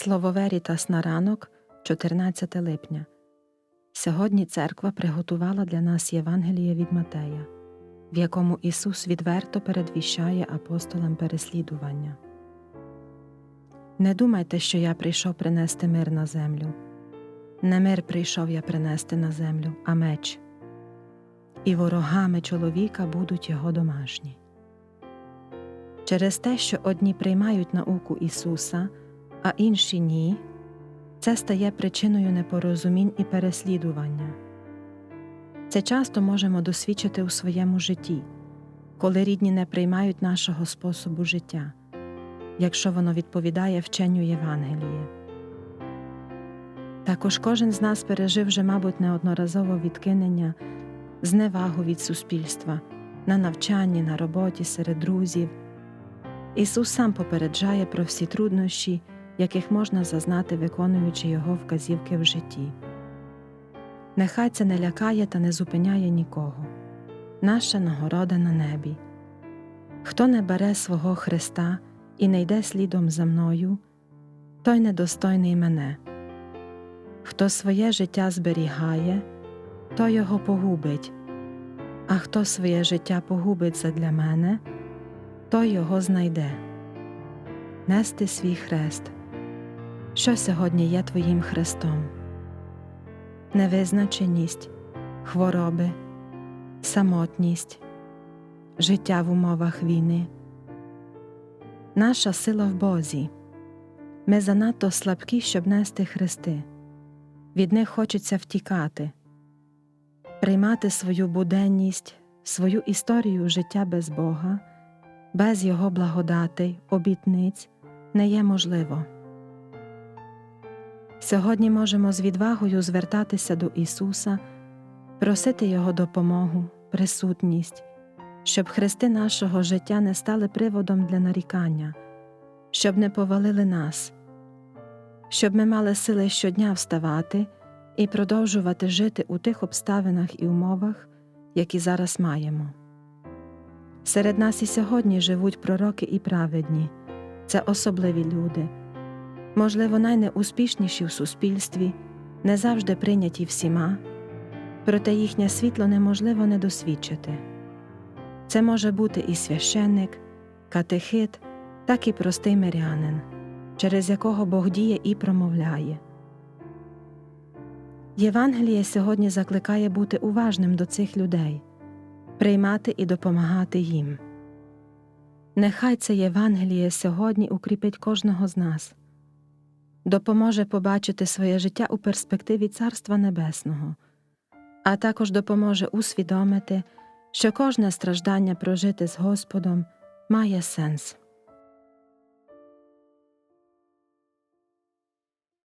Слово Верітас на ранок, 14 липня. Сьогодні церква приготувала для нас Євангеліє від Матея, в якому Ісус відверто передвіщає апостолам переслідування. Не думайте, що я прийшов принести мир на землю. Не мир прийшов я принести на землю, а меч. І ворогами чоловіка будуть його домашні. Через те, що одні приймають науку Ісуса, а інші ні, це стає причиною непорозумінь і переслідування. Це часто можемо досвідчити у своєму житті, коли рідні не приймають нашого способу життя, якщо воно відповідає вченню Євангелії. Також кожен з нас пережив вже, мабуть, неодноразово відкинення, зневагу від суспільства на навчанні, на роботі, серед друзів. Ісус сам попереджає про всі труднощі, яких можна зазнати, виконуючи Його вказівки в житті. Нехай це не лякає та не зупиняє нікого. Наша нагорода на небі. Хто не бере свого Христа і не йде слідом за мною, той недостойний мене. Хто своє життя зберігає, той його погубить, а хто своє життя погубить задля мене, той його знайде. Нести свій хрест. Що сьогодні є твоїм хрестом? Невизначеність, хвороби, самотність, життя в умовах війни. Наша сила в Бозі. Ми занадто слабкі, щоб нести хрести. Від них хочеться втікати, приймати свою буденність, свою історію життя без Бога, без Його благодатей, обітниць не є можливо. Сьогодні можемо з відвагою звертатися до Ісуса, просити Його допомогу, присутність, щоб хрести нашого життя не стали приводом для нарікання, щоб не повалили нас, щоб ми мали сили щодня вставати і продовжувати жити у тих обставинах і умовах, які зараз маємо. Серед нас і сьогодні живуть пророки і праведні, це особливі люди можливо, найнеуспішніші в суспільстві, не завжди прийняті всіма, проте їхнє світло неможливо не досвідчити. Це може бути і священник, катехит, так і простий мирянин, через якого Бог діє і промовляє. Євангеліє сьогодні закликає бути уважним до цих людей, приймати і допомагати їм. Нехай це Євангеліє сьогодні укріпить кожного з нас допоможе побачити своє життя у перспективі Царства Небесного, а також допоможе усвідомити, що кожне страждання прожити з Господом має сенс.